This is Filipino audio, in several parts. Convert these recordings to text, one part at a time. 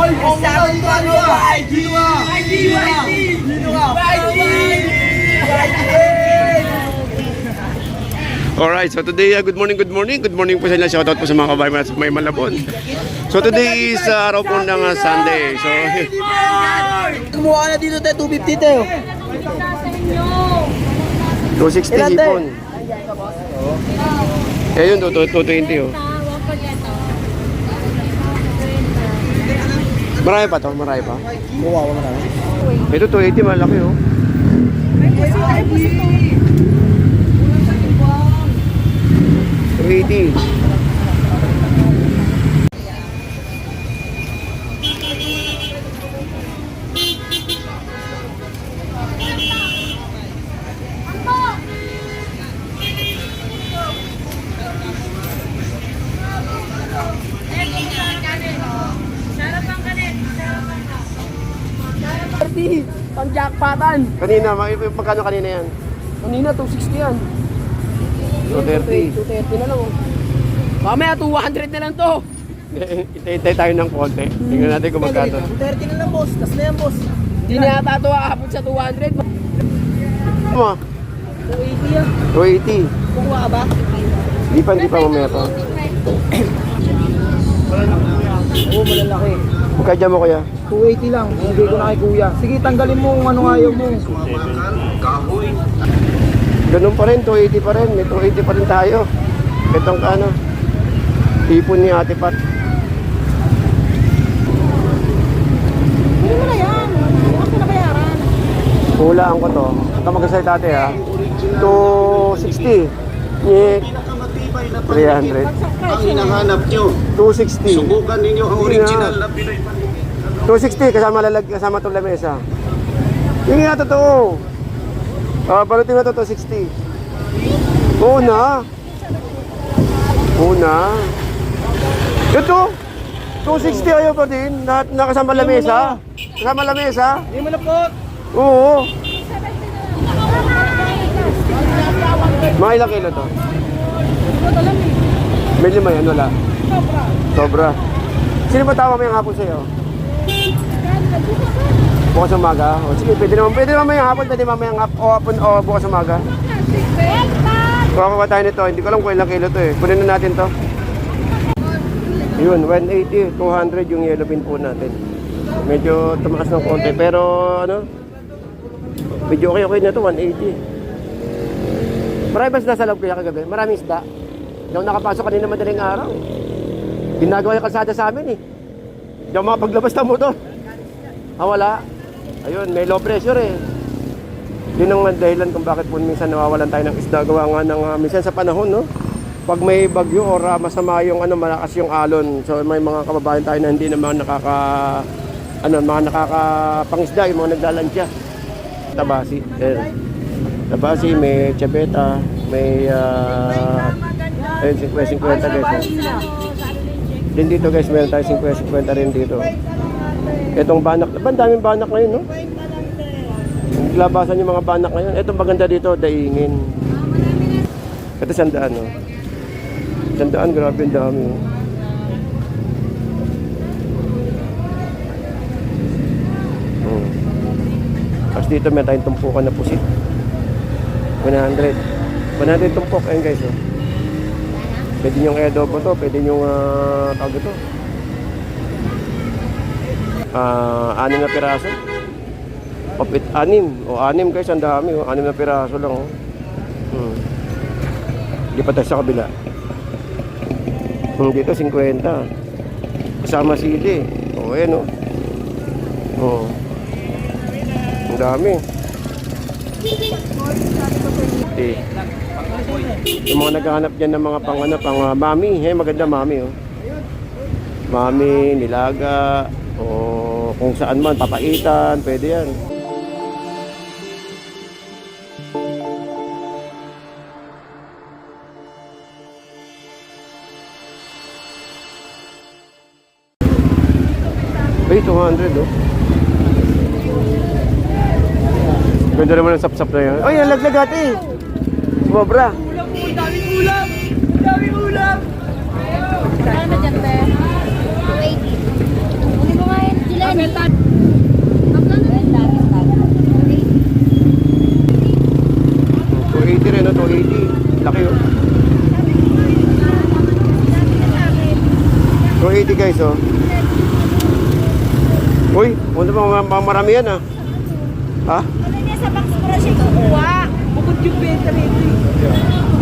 Hoy, ano dito ka. Dito ka. Dito ka. Dito ka. Alright, so today, uh, good morning, good morning. Good morning po sa inyo. Shoutout po sa mga kabayan sa may Malabon. So today is uh, araw po ng uh, Sunday. So, Kumuha na dito tayo, 250 tayo. 260 Ilan, te? hipon. Eh yun, 220 oh. Marami pa to, marami pa. Wow, marami. Ito 280 malaki oh. Ay, 380. Jackpotan. Kanina, ma- magkano kanina yan? Kanina, 260 yan. 230. 230 na lang. oh. Mamaya, 200 na lang to. Itay-itay tayo ng konti. Tingnan natin kung magkano. 230 na lang, boss. Tas na yan, boss. Hindi na yata ito aabot sa 200. Ano? 280 yan. 280. Kukuha ka ba? Di pa, di pa mamaya pa. Oo, malalaki. Magkadya mo kuya? 280 lang. Hindi ko na kay kuya. Sige, tanggalin mo kung ano ayaw mo. Ganun pa rin, 280 pa rin. May 280 pa rin tayo. Itong ano, ipon ni Ate Pat. Hindi mo na yan. Ako na bayaran. Hulaan ko to. Ito magkasalita ate ha. 260. Ni 300. Ang hinahanap nyo, 260. subukan ninyo ang original na Pinoy 260 kasama lalag kasama itong lamesa. Yung nga totoo. Ah, balutin mo to 260. Oo na. Oo na. Ito. 260 ayaw pa din. Na, nakasama lamesa. Kasama lamesa. Hindi mo na po. Oo. Mga ilang kilo to? May lima yan, wala. Sobra. Sino ba tawa mo yung hapon sa'yo? Bukas umaga? O sige, pwede naman, pwede naman yung hapon, pwede mamayang hap, o hapon o bukas umaga. Kuha pa tayo nito, hindi ko alam kung ilang kilo to eh. Kunin na natin to. Yun, 180, 200 yung yellow pin po natin. Medyo tumaas ng konti, pero ano, medyo okay okay na to, 180. Marami ba isda sa loob kaya kagabi? Maraming isda. Hindi ako nakapasok kanina madaling araw. Ginagawa yung kalsada sa amin eh. Hindi ako makapaglabas ng motor. Ah, wala. Ayun, may low pressure eh. Yun ang dahilan kung bakit po minsan nawawalan tayo ng isda. Gawa nga ng uh, minsan sa panahon, no? Pag may bagyo or uh, masama yung ano, malakas yung alon. So may mga kababayan tayo na hindi naman nakaka ano, mga nakakapangisda, yung mga naglalansya. Tabasi. Eh, tabasi, may chabeta, may uh, ayun, 50-50 guys. Din dito guys, meron tayo 50-50 rin dito. Itong banak, ba, ang daming banak ngayon, no? Naglabasan yung mga banak ngayon. Itong maganda dito, daingin. Ito sandaan, no? Sandaan, grabe ang dami. oh. Oh. Tapos dito may tayong tumpukan na pusit. 100. 100 tumpok. Ayun guys, oh. Pwede nyo adobo to, pwede nyo uh, tawag ito. Ah, anim na piraso. Papit anim. O anim guys, ang dami. O, anim na piraso lang. Oh. Hmm. Di pa tayo sa kabila. Hmm, dito 50. Kasama sili. O, ayan o. O. Ang dami. Okay. Yung mga naghahanap dyan ng mga pang ano, pang uh, mami. Hey, maganda mami oh. Mami, nilaga, o kung saan man, papaitan, pwede yan. Ay, 200 oh. Ganda naman ang sap-sap na yan. Ay, ang laglag ate. Sobra ulam! Ang daming ulam! Kaya na dyan, be. 280. Uli mo nga yun, Jelani. rin, no? 280. Laki, oh. 280 guys, oh. Uy, punta pa mga marami yan, ah. Ha? Ano niya sa box mo na siya kukuha? Bukod yung benta nito. Eh.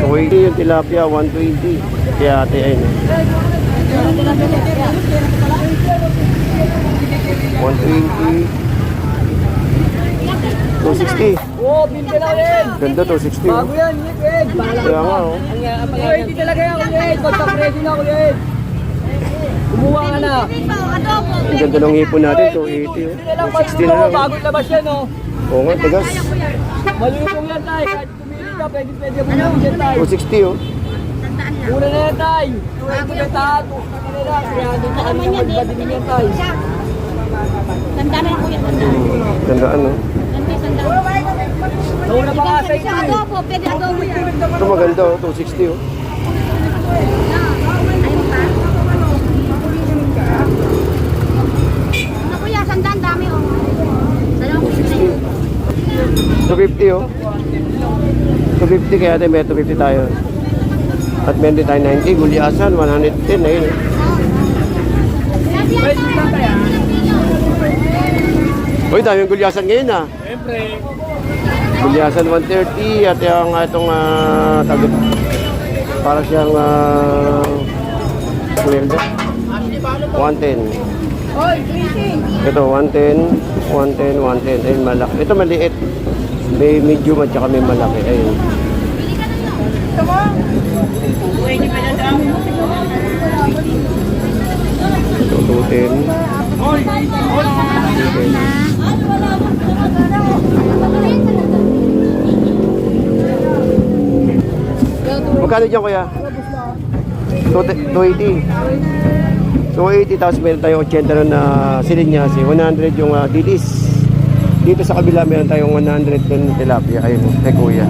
120 yung tilapia, 120. Kaya ate ay. 120. 260. Oh, binte na ulit. Ganda 260. Bago yan, Ed. Kaya nga, oh. Ready talaga yan, Ed. Basta ready na, Ed. Kumuha ka na. Ang ganda ng hipon natin, 280. 60 na lang. Bago labas yan, oh. Oo nga, tagas. Malulupong yan, tayo. Ka, pwede pwede bumili yan, tay. 260, oh. Mura na yan, tay. Kuya Ed, kuya tato. Ano na lang, kaya doon sa kanila magbadilin yan, tay. Tanda na lang kuya, tanda. Hmm, Gandaan, oh. Tanda. Nauna pa Sa ito, adobo, pwede adobo yan. Ito maganda, oh. 260, oh. Ayun pa. Ano kuya, sandaan dami oh. 260. 250, oh. 250 kaya tayo, may 250 tayo. At meron din tayo 90, gulyasan, 110, ayun. ah. Uy, daming gulyasan ngayon, ah. Siyempre. Gulyasan 130 at yung uh, itong uh, tagit. Para siyang uh, sweldo. 110. Ito 110, 110, 110. Ayun malaki. Ito maliit. May medium at saka may malaki. Ayun. 210. 210. Magkano dyan kuya? 280. 280 tapos meron tayo 80 ron na silinyasi. 100 yung uh, dilis. Dito sa kabila meron tayong 100 dun tilapia. Ayun, kay kuya.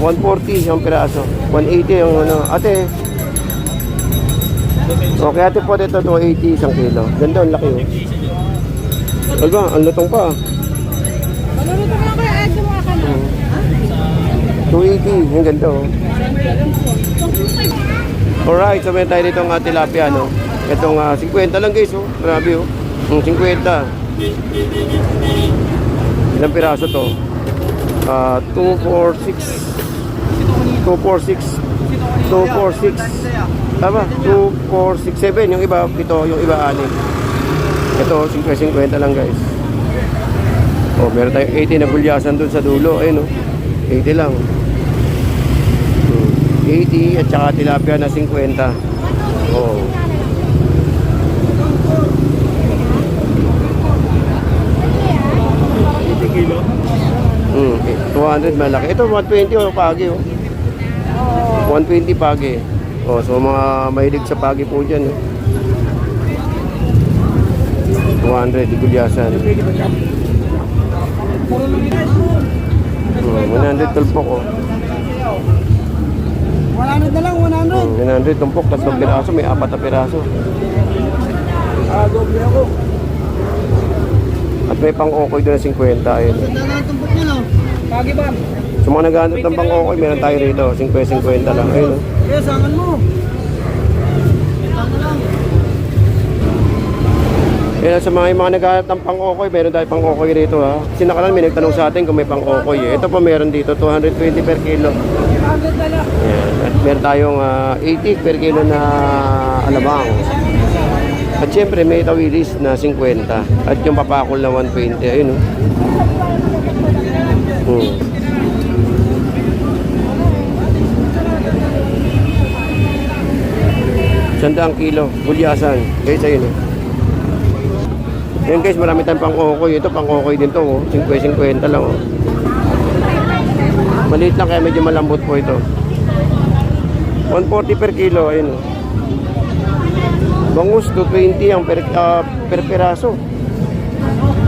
$140 yung piraso. 180 yung ano. Ate. Okay, ate po dito 280 isang kilo. Ganda, ang laki oh. Alba, ang lutong pa. Maluluto mo lang kuya, Ed, gumawa ka na. 280, yung ganda oh. Alright, so meron tayo dito ng tilapia, no? Itong ah, 50 lang guys, oh. Grabe, oh. Mm, 50. Ilang piraso to? Ah, 246. 246. 246. Tama, 2467. Yung iba, ito, yung iba, anim. Ito, 50-50 lang guys. Oh, meron tayong 80 na bulyasan dun sa dulo. Ayun, oh. 80 lang. Hmm. 80 at saka tilapia na 50. Oh. Eh, 200 malaki. Ito 120 oh, pagi oh. 120 pagi. Oh, so mga mahilig sa pagi po diyan. Eh. 200 di gulyasan. Hmm, 100 tulpok oh. 100 na lang, 100. Hmm, 100 tumpok, tatlong piraso, may apat na piraso. Ah, doble ako. At may pang-okoy doon na 50, ayun. Pagi ba? Sa mga naghahanap ng pang-okoy, meron tayo rito, 50-50 lang, ayun. oh. Kaya sangan mo. Kaya sa mga, mga naghahanap ng pang-okoy, meron tayo pang-okoy rito ha. Kasi nakalan may nagtanong sa atin kung may pang-okoy eh. Ito pa meron dito, 220 per kilo. 100 na lang. Ayan. At meron tayong ah, 80 per kilo na alabang. At syempre may tawilis na 50. At yung papakol na 120. Ayun oh. Hmm. Sandang kilo, bulyasan. Guys, ayun oh. Yan guys, marami tayong pang-okoy. Ito pang-okoy din to, oh. 50-50 lang oh. Maliit lang kaya medyo malambot po ito. 140 per kilo, ayun. oh. Bangus, 220 ang per, ah, per peraso.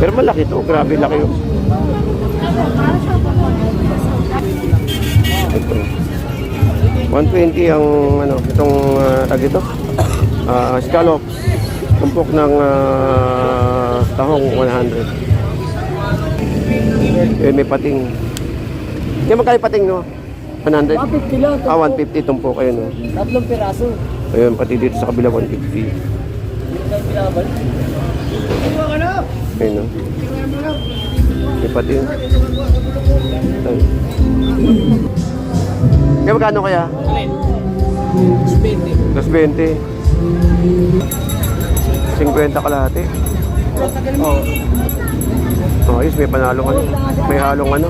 Pero malaki to, grabe laki oh. Ito. 120 ang ano, itong uh, tag ito. Ah, scallops. Tumpok ng ah, tahong 100. Eh, may pating. Magkano yung pating, no? 100? 150 lang. Ah, 150 tumpok ayun, no? Tatlong piraso. Ayun, pati dito sa kabila 150. Ayun, no? May pating. Ayun. Kaya magkano kaya? Plus 20. 50 kalahati. Oh. Oh, ayos, may panalong ano. May halong ano.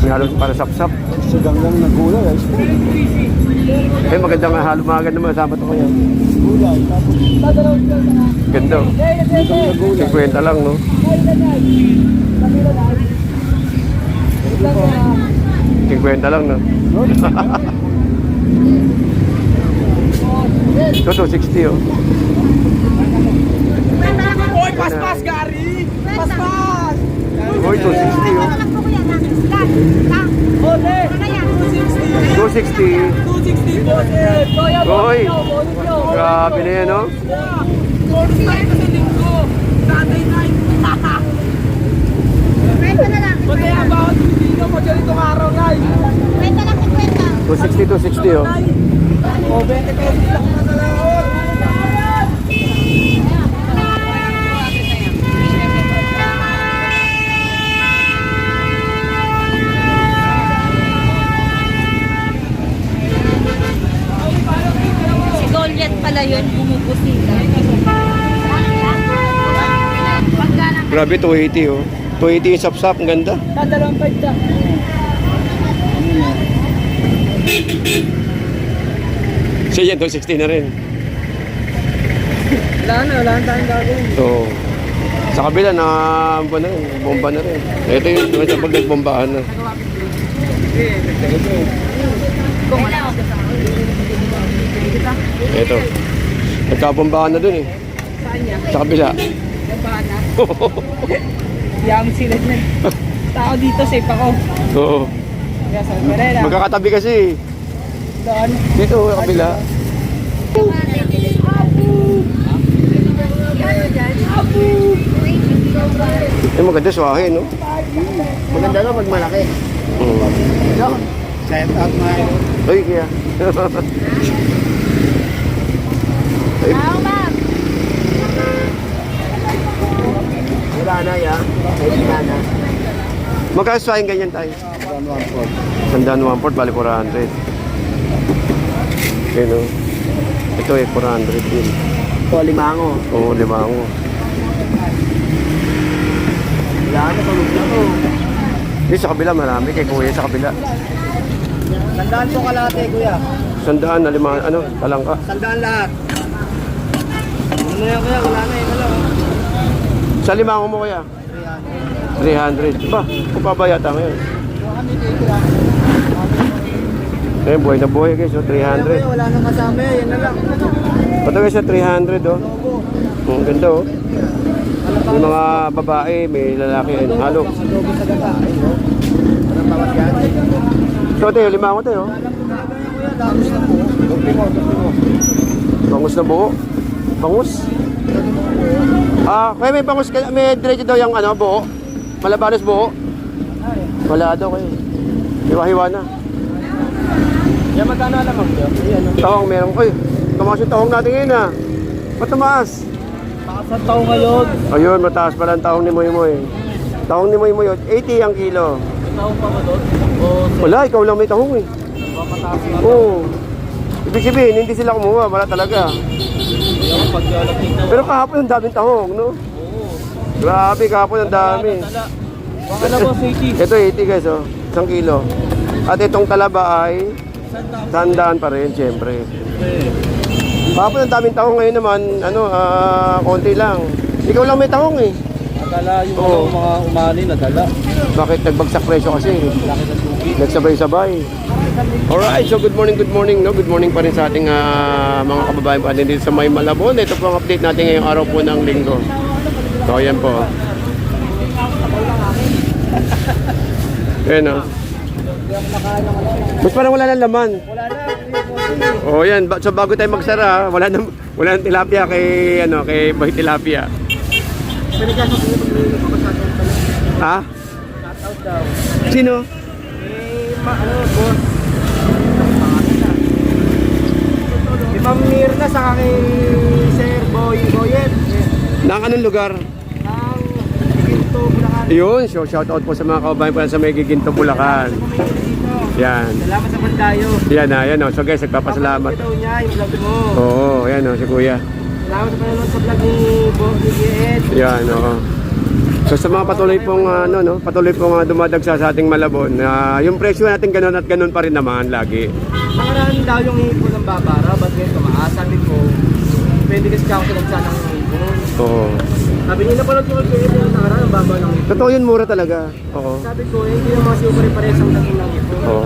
May halong para sapsap. Sugang lang na gulay. Ay, Eh, magandang halo, maganda masama to kaya. gulay. Tapos, dadalaw sila sa Ganda. oh. 50 lang, no? 50 lang, no? Ito, 260, oh. Paspas, Gary! Paspas! Uy, 260, oh. Ole! 260. 260 boses! Uy, grabe na yan, oh. Bonus tayo sa linggo! Sunday night! Mataya ba ako dito mo dyan itong araw, guys? 260, 260, oh. O, 20 pesos lang na talaon! Si Goliath pala yun, bumubusita. Grabe, 280, oh. 280 yung sapsap, ang ganda. Dadalawang pa dyan. Siya yan, 260 na rin. Wala na, wala na tayong gagawin. So, sa kabila na bomba na rin, bomba na rin. Ito yung yung sa pag nagbombahan na. Ito. Nagkabombahan na dun eh. Sa kabila. Yam sila dyan. Tao dito, safe ako. Oo. Kaya sa Perera. Magkakatabi kasi. Doon. Dito, sa kabila. Eh, maganda suwahe, no? Maganda na pag malaki. Mm. Set up my... Ay, kaya. Ay, Wala na ya. Wala na. magkano suwahe ganyan tayo? Sandaan 1 bali 400. Okay, no? Ito eh, 400 din. O, limango. Oo, lima ako. Wala na, tulog na to. Sa kabila, marami. Kay kuya sa kabila. Sandaan po kalate, kuya. Sandaan na lima, ano, talangka. Sandaan lahat. Ano na yan, kuya? Wala na, yun na lang. Sa limango mo kaya? 300. Ba, kung pa ba yata ngayon? Eh, buhay na buhay guys, oh, Kuya, 300. wala nang kasama, yan na lang. Ito guys, sa 300 oh. Ang ganda oh. May mga babae, may lalaki, ayun, halo. So, tayo, limango tayo. Kuya, damos na po. Doble mo, doble mo. Bangus na buo. Bangus? Ah, kaya may bangus ka, may diretso daw yung ano, buo. Malabanos buo. Wala daw kayo. Hiwa-hiwa na. Yan, magkano alam mo? Ayan, no? Tahong meron. Uy, tumaas yung tahong natin ngayon ah. Ba't tumaas? Takas ang tao ngayon. Ayun, mataas pala ang tahong ni Moy Moy. Tahong ni Moy Moy, 80 ang kilo. May tao pa ba doon? Wala, ikaw lang may tahong eh. na. Oo. Ibig sabihin, hindi sila kumuha, wala talaga. Pero kahapon ang daming tahong, no? Grabe, kahapon ang dami. Po, Siki. Ito 80 guys, oh. Isang kilo. At itong talaba ay sandaan pa rin, siyempre. Kahapon ang daming tahong ngayon naman, ano, ah, konti lang. Ikaw lang may tahong eh. Nadala yung Oo. mga, umani, nadala. Bakit nagbagsak presyo kasi? Laki suki. Nagsabay-sabay. Alright, so good morning, good morning. No? Good morning pa rin sa ating ah, mga kababayan pa din dito sa May Malabon. Ito po ang update natin ngayong araw po ng linggo. So, ayan po. Ayan o. Mas parang wala nang laman. Wala na. Oh, yan. So bago tayo magsara, wala nang wala nang tilapia kay ano, kay Boy Tilapia. Ha? Sino? Eh, ma, ano, boss. Ma'am Mirna sa kay Sir Boy Boyet. Nang anong lugar? Ang Ginto, Bulacan. Yun, so shout out po sa mga kababayan po sa may Giginto, Bulacan. Yan. Salamat sa bandayo. Yan na, yan oh. So guys, nagpapasalamat. Daw niya yung vlog mo. Oo, yan oh, si Kuya. Salamat sa panonood sa vlog ni Bo ni Ed. Yan, oo. So sa mga patuloy pong ano no, patuloy pong uh, dumadagsa sa ating Malabon, na yung presyo natin ganun at ganun pa rin naman lagi. Nakaraan daw yung hipon ng babara? Sabi ko, pwede kasi ako sa nagsa ng hipon. Oo. Sabi niya, napanood ko kayo yung nakaraan, ang baba ng hipon. Totoo yun, mura talaga. Oo. Sabi ko, eh, hindi naman kasi pare-pares ang dating ng hipon. Oo.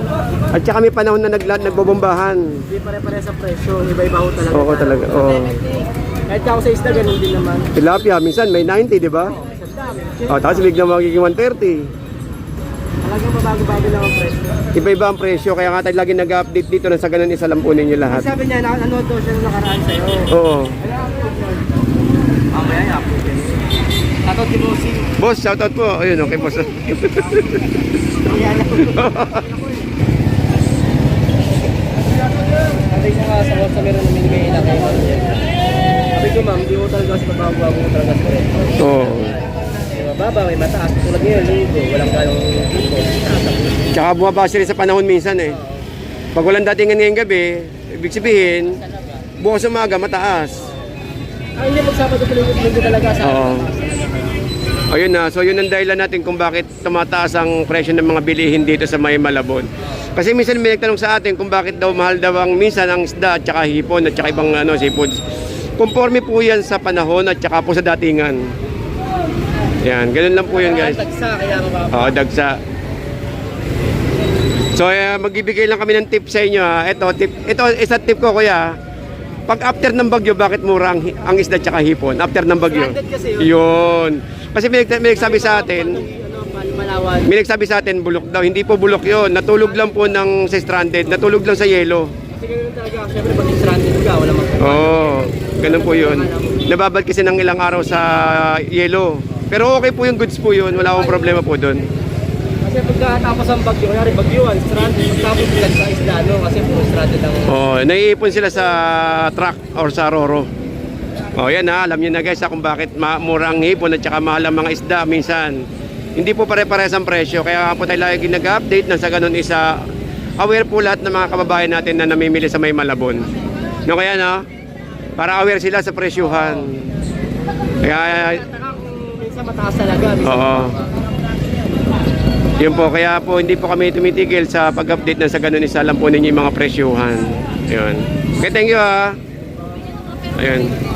At saka may panahon na nagla- nagbobombahan. Hindi pare-pares ang presyo, iba-iba ho talaga. Oo talaga. Oo. Kahit ako sa isda, ganun din naman. Tilapia, minsan may 90, di ba? Sa dami. Oh, tapos biglang magiging 130. Talagang mabago-bago lang ang presyo. Iba-iba ang presyo, kaya nga tayo lagi nag-update dito na sa ganun isa lampunin nyo lahat. Sabi niya, na- nanood daw siya nung nakaraan sa'yo. Oo. Kaya upload yun. Mamaya i-upload yun. Shoutout kay Bossing. Boss, shoutout po. Ayun, okay boss. Ayan ako. Sabi ko nga sa WhatsApp meron na minimay na kayo. Sabi ko ma'am, di mo talaga kasi mabago-bago mo talaga sa presyo. Oo. Mababa, may mataas. Tulad ngayon, linggo, walang gayong linggo. Tsaka bumabase rin sa panahon minsan eh. Pag walang datingan ngayong gabi, ibig sabihin, bukas umaga mataas. Ay, hindi magsabado ko linggo talaga sa Oo. Ayun na, so yun ang dahilan natin kung bakit tumataas ang presyo ng mga bilihin dito sa May Malabon. Kasi minsan may nagtanong sa atin kung bakit daw mahal daw ang minsan ang isda at saka hipon at saka ibang ano, seafoods. Conforme po yan sa panahon at saka po sa datingan. Yan, ganun lang po yun guys. Tagsa, kaya mababa. Oo, dagsa. So, eh, magbibigay lang kami ng tip sa inyo ha. Ito, tip, ito isa tip ko kuya. Pag after ng bagyo, bakit mura ang, ang isda tsaka hipon? After ng bagyo. Kasi yun. Yun. Kasi may, may nagsabi sa atin, Ano, may nagsabi sa atin, bulok daw. Hindi po bulok yun. Natulog lang po ng sa stranded. Natulog lang sa yelo. Kasi ganun talaga. Siyempre, pag stranded ka, wala mag- Oo, oh, ganun po yun. Nababad kasi ng ilang araw sa yelo. Pero okay po yung goods po yun. Wala akong problema po doon. Kasi pagkatapos ang bagyo, kaya rin bagyuan, stranded, pagtapos bilag sa isda, no? Kasi puro stranded ang... Oh, naiipon sila sa truck or sa roro. Oh, yan ha, alam niyo na guys ha, kung bakit ma- mura ang hipon at saka mahal ang mga isda minsan. Hindi po pare-pares ang presyo, kaya po tayo lagi nag-update na sa ganun isa aware po lahat ng mga kababayan natin na namimili sa may Malabon. No kaya na, para aware sila sa presyuhan. Kaya Minsan mataas talaga, Oo. Yun po, kaya po hindi po kami tumitigil sa pag-update na sa ganun isa alam po ninyo yung mga presyuhan. Yun. Okay, thank you ha. Ayun.